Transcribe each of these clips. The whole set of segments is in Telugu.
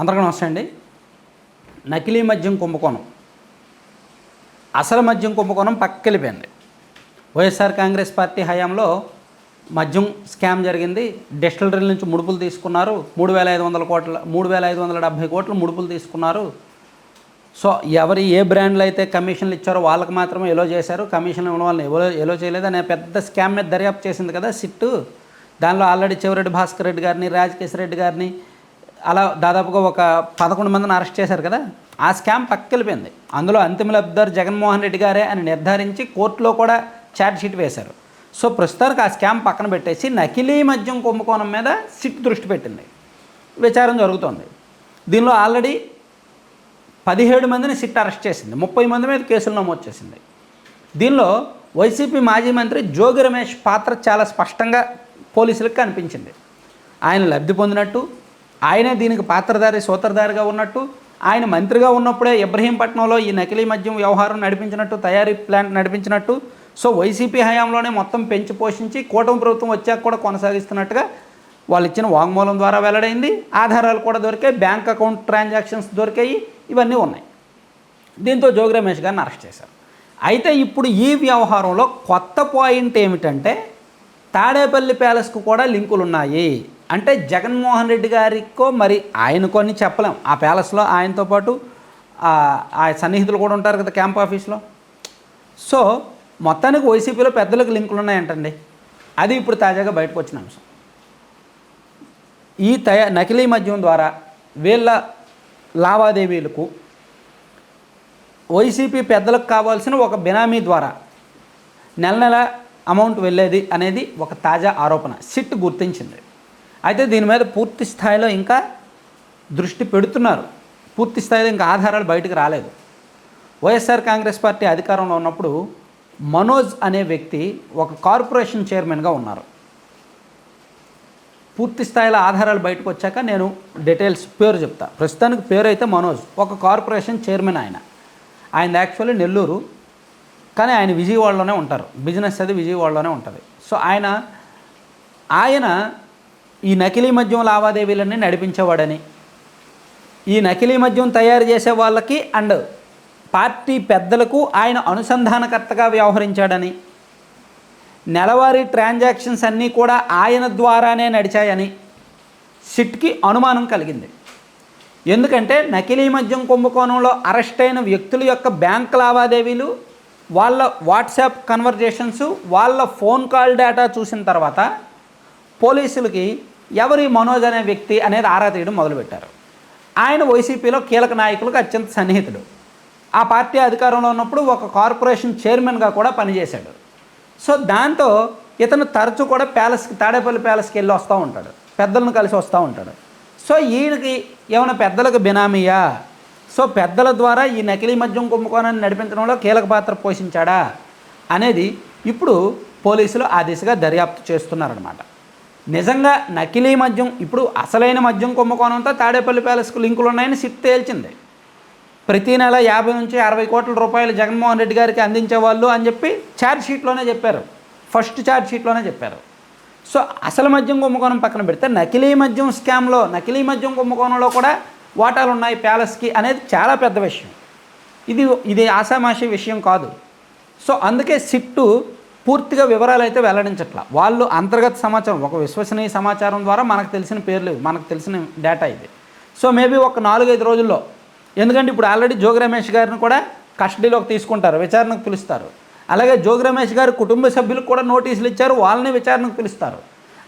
అందరికీ నమస్తే అండి. నకిలీ మద్యం కుంభకోణం. అసలు మద్యం కుంభకోణం పక్కెళ్ళిపోయింది వైఎస్ఆర్ కాంగ్రెస్ పార్టీ హయాంలో మద్యం స్కామ్ జరిగింది. డిస్టిలరీల నుంచి ముడుపులు తీసుకున్నారు. మూడు వేల ఐదు వందల కోట్ల మూడు వేల ఐదు వందల డెబ్భై కోట్లు ముడుపులు తీసుకున్నారు. సో ఎవరు ఏ బ్రాండ్లు అయితే కమిషన్లు ఇచ్చారో వాళ్ళకి మాత్రమే ఎలో చేశారు. కమిషన్ ఉన్న వాళ్ళని ఎవరో ఎలో చేయలేదు. అనే పెద్ద స్కామ్ మీద దర్యాప్తు చేసింది కదా సిట్టు. దానిలో ఆల్రెడీ చెవిరెడ్డి భాస్కర్ రెడ్డి గారిని రాజకేశ్వర రెడ్డి గారిని అలా దాదాపుగా ఒక పదకొండు మందిని అరెస్ట్ చేశారు కదా ఆ స్కామ్ పక్కెళ్ళిపోయింది అందులో అంతిమ లబ్ధారు జగన్మోహన్ రెడ్డి గారే అని నిర్ధారించి కోర్టులో కూడా ఛార్జ్ షీట్ వేశారు. సో ప్రస్తుతానికి ఆ స్కామ్ పక్కన పెట్టేసి నకిలీ మద్యం కుంభకోణం మీద సిట్ దృష్టి పెట్టింది. విచారం జరుగుతోంది. దీనిలో ఆల్రెడీ పదిహేడు మందిని సిట్ అరెస్ట్ చేసింది. ముప్పై మంది మీద కేసులు నమోదు చేసింది. దీనిలో వైసీపీ మాజీ మంత్రి జోగి రమేష్ పాత్ర చాలా స్పష్టంగా పోలీసులకు కనిపించింది. ఆయన లబ్ధి పొందినట్టు ఆయనే దీనికి పాత్రధారి సూత్రధారిగా ఉన్నట్టు ఆయన మంత్రిగా ఉన్నప్పుడే ఇబ్రహీంపట్నంలో ఈ నకిలీ మద్యం వ్యవహారం నడిపించినట్టు తయారీ ప్లాంట్ నడిపించినట్టు సో వైసీపీ హయాంలోనే మొత్తం పెంచి పోషించి కూటమి ప్రభుత్వం వచ్చాక కూడా కొనసాగిస్తున్నట్టుగా వాళ్ళు ఇచ్చిన వాంగ్మూలం ద్వారా వెల్లడైంది. ఆధారాలు కూడా దొరికాయి బ్యాంక్ అకౌంట్ ట్రాన్సాక్షన్స్ దొరికాయి ఇవన్నీ ఉన్నాయి. దీంతో జోగి రమేష్ గారిని అరెస్ట్ చేశారు. అయితే ఇప్పుడు ఈ వ్యవహారంలో కొత్త పాయింట్ ఏమిటంటే తాడేపల్లి ప్యాలెస్కు కూడా లింకులు ఉన్నాయి అంటే జగన్మోహన్ రెడ్డి గారికో మరి ఆయనకో అని చెప్పలేం. ఆ ప్యాలెస్లో ఆయనతో పాటు ఆ- సన్నిహితులు కూడా ఉంటారు కదా క్యాంప్ ఆఫీస్లో. సో మొత్తానికి వైసీపీలో పెద్దలకు లింకులు ఉన్నాయంటండి. అది ఇప్పుడు తాజాగా బయటకు వచ్చిన అంశం. ఈ తయ నకిలీ మద్యం ద్వారా వీళ్ళ లావాదేవీలకు వైసీపీ పెద్దలకు కావాల్సిన ఒక బినామీ ద్వారా నెల నెల అమౌంట్ వెళ్ళేది అనేది ఒక తాజా ఆరోపణ. సిట్ గుర్తించింది. అయితే దీని మీద పూర్తి స్థాయిలో ఇంకా దృష్టి పెడుతున్నారు. పూర్తి స్థాయిలో ఇంకా ఆధారాలు బయటకు రాలేదు. వైఎస్ఆర్ కాంగ్రెస్ పార్టీ అధికారంలో ఉన్నప్పుడు మనోజ్ అనే వ్యక్తి ఒక కార్పొరేషన్ చైర్మన్గా ఉన్నారు. పూర్తి స్థాయిలో ఆధారాలు బయటకు వచ్చాక నేను డీటెయిల్స్ పేరు చెప్తా. ప్రస్తుతానికి పేరు అయితే మనోజ్ ఒక కార్పొరేషన్ చైర్మన్ ఆయన. ఆయన యాక్చువల్లీ నెల్లూరు కానీ ఆయన విజయవాడలోనే ఉంటారు. బిజినెస్ అది విజయవాడలోనే ఉంటుంది. సో ఆయన ఆయన ఈ నకిలీ మద్యం లావాదేవీలన్నీ నడిపించేవాడని. ఈ నకిలీ మద్యం తయారు చేసే వాళ్ళకి అండ్ పార్టీ పెద్దలకు ఆయన అనుసంధానకర్తగా వ్యవహరించాడని. నెలవారీ ట్రాన్సాక్షన్స్ అన్నీ కూడా ఆయన ద్వారానే నడిచాయని సిట్కి అనుమానం కలిగింది. ఎందుకంటే నకిలీ మద్యం కుంభకోణంలో అరెస్ట్ అయిన వ్యక్తుల యొక్క బ్యాంక్ లావాదేవీలు వాళ్ళ వాట్సాప్ కన్వర్జేషన్స్ వాళ్ళ ఫోన్ కాల్ డేటా చూసిన తర్వాత పోలీసులకి ఎవరి మనోజ్ అనే వ్యక్తి అనేది ఆరా తీయడం మొదలుపెట్టారు. ఆయన వైసీపీలో కీలక నాయకులకు అత్యంత సన్నిహితుడు. ఆ పార్టీ అధికారంలో ఉన్నప్పుడు ఒక కార్పొరేషన్ చైర్మన్గా కూడా పనిచేశాడు. సో దాంతో ఇతను తరచూ కూడా ప్యాలెస్కి తాడేపల్లి ప్యాలెస్కి వెళ్ళి వస్తూ ఉంటాడు. పెద్దలను కలిసి వస్తూ ఉంటాడు. సో ఈయనకి ఏమైనా పెద్దలకు బినామీయా? సో పెద్దల ద్వారా ఈ నకిలీ మద్యం కుంభకోణాన్ని నడిపించడంలో కీలక పాత్ర పోషించాడా? అనేది ఇప్పుడు పోలీసులు ఆ దిశగా దర్యాప్తు చేస్తున్నారనమాట నిజంగా నకిలీ మద్యం ఇప్పుడు అసలైన మద్యం కుంభకోణంతో తాడేపల్లి ప్యాలెస్కు లింకులు ఉన్నాయని సిట్ తేల్చింది. ప్రతి నెల యాభై నుంచి అరవై కోట్ల రూపాయలు జగన్మోహన్ రెడ్డి గారికి అందించేవాళ్ళు అని చెప్పి ఛార్జ్ షీట్లోనే చెప్పారు. ఫస్ట్ ఛార్జ్ షీట్లోనే చెప్పారు. సో అసలు మద్యం కుంభకోణం పక్కన పెడితే నకిలీ మద్యం స్కామ్లో నకిలీ మద్యం కుంభకోణంలో కూడా వాటాలు ఉన్నాయి ప్యాలెస్కి అనేది చాలా పెద్ద విషయం. ఇది ఇది ఆషామాషి విషయం కాదు. సో అందుకే సిట్టు పూర్తిగా వివరాలు అయితే వెల్లడించట్ల. వాళ్ళు అంతర్గత సమాచారం ఒక విశ్వసనీయ సమాచారం ద్వారా మనకు తెలిసిన పేర్లు ఇవి, మనకు తెలిసిన డేటా ఇది. సో మేబీ ఒక నాలుగైదు రోజుల్లో ఎందుకంటే ఇప్పుడు ఆల్రెడీ జోగి రమేష్ గారిని కూడా కస్టడీలోకి తీసుకుంటారు విచారణకు పిలుస్తారు. అలాగే జోగి రమేష్ గారి కుటుంబ సభ్యులకు కూడా నోటీసులు ఇచ్చారు వాళ్ళని విచారణకు పిలుస్తారు.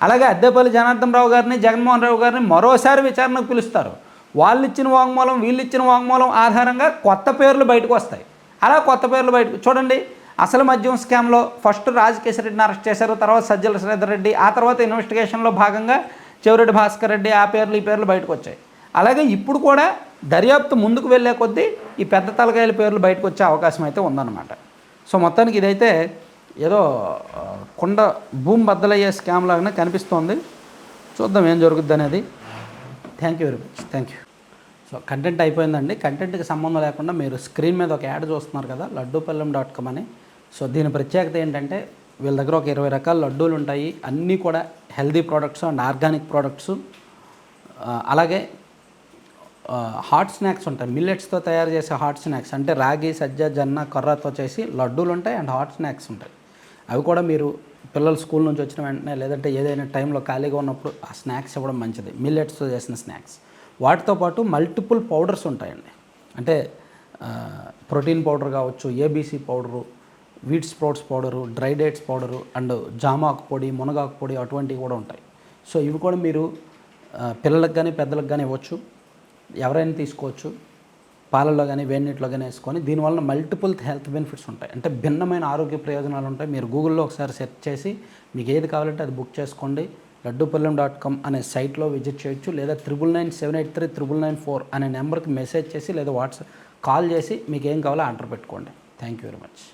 అలాగే అద్దెపల్లి జనార్దన్ రావు గారిని జగన్మోహన్ రావు గారిని మరోసారి విచారణకు పిలుస్తారు. వాళ్ళు ఇచ్చిన వాంగ్మూలం వీళ్ళు ఇచ్చిన వాంగ్మూలం ఆధారంగా కొత్త పేర్లు బయటకు వస్తాయి. అలా కొత్త పేర్లు బయటకు చూడండి అసలు మద్యం స్కామ్లో ఫస్ట్ రాజకేశ్వర రెడ్డిని అరెస్ట్ చేశారు తర్వాత సజ్జల శ్రీధర్ రెడ్డి ఆ తర్వాత ఇన్వెస్టిగేషన్లో భాగంగా చెవిరెడ్డి భాస్కర్ రెడ్డి ఆ పేర్లు ఈ పేర్లు బయటకు వచ్చాయి. అలాగే ఇప్పుడు కూడా దర్యాప్తు ముందుకు వెళ్ళే కొద్దీ ఈ పెద్ద తలకాయల పేర్లు బయటకు వచ్చే అవకాశం అయితే ఉందన్నమాట. సో మొత్తానికి ఇదైతే ఏదో కుండ కొండ భూమి బద్దలయ్యే స్కామ్ లాగానే కనిపిస్తోంది. చూద్దాం ఏం జరుగుద్ది అనేది. Thank you very much thank you so content అయిపోయిందండి. కంటెంట్కి సంబంధం లేకుండా మీరు స్క్రీన్ మీద ఒక యాడ్ చూస్తున్నారు కదా లడ్డూపల్లెం డాట్ కామ్ అని. సో దీని ప్రత్యేకత ఏంటంటే వీళ్ళ దగ్గర ఒక ఇరవై రకాల లడ్డూలు ఉంటాయి. అన్నీ కూడా healthy products and organic products. అలాగే హాట్ స్నాక్స్ ఉంటాయి. మిల్లెట్స్తో తయారు చేసే హాట్ స్నాక్స్ అంటే రాగి సజ్జ జొన్న కొర్రతో చేసి లడ్డూలు ఉంటాయి అండ్ హాట్ స్నాక్స్ ఉంటాయి. అవి కూడా మీరు పిల్లలు స్కూల్ నుంచి వచ్చిన వెంటనే లేదంటే ఏదైనా టైంలో ఖాళీగా ఉన్నప్పుడు ఆ స్నాక్స్ ఇవ్వడం మంచిది. మిల్లెట్స్తో చేసిన స్నాక్స్. వాటితో పాటు మల్టిపుల్ పౌడర్స్ ఉంటాయండి. అంటే ప్రోటీన్ పౌడర్ కావచ్చు ABC powder wheat sprouts powder dry dates powder and జామాకు పొడి మునగాకు పొడి అటువంటివి కూడా ఉంటాయి. సో ఇవి కూడా మీరు పిల్లలకు కానీ పెద్దలకు కానీ ఇవ్వచ్చు. ఎవరైనా తీసుకోవచ్చు. పాలల్లో కానీ వేడి నీటిలో కానీ వేసుకొని దీనివల్ల మల్టిపుల్ హెల్త్ బెనిఫిట్స్ ఉంటాయి. అంటే భిన్నమైన ఆరోగ్య ప్రయోజనాలు ఉంటాయి. మీరు గూగుల్లో ఒకసారి సెర్చ్ చేసి మీకు ఏది కావాలంటే అది బుక్ చేసుకోండి. లడ్డూపల్లెం డాట్ కామ్ అనే సైట్లో విజిట్ చేయొచ్చు. లేదా triple nine seven eight three triple nine four అనే నెంబర్కి మెసేజ్ చేసి లేదా వాట్సాప్ కాల్ చేసి మీకు ఏం కావాలో ఆర్డర్ పెట్టుకోండి. Thank you very much.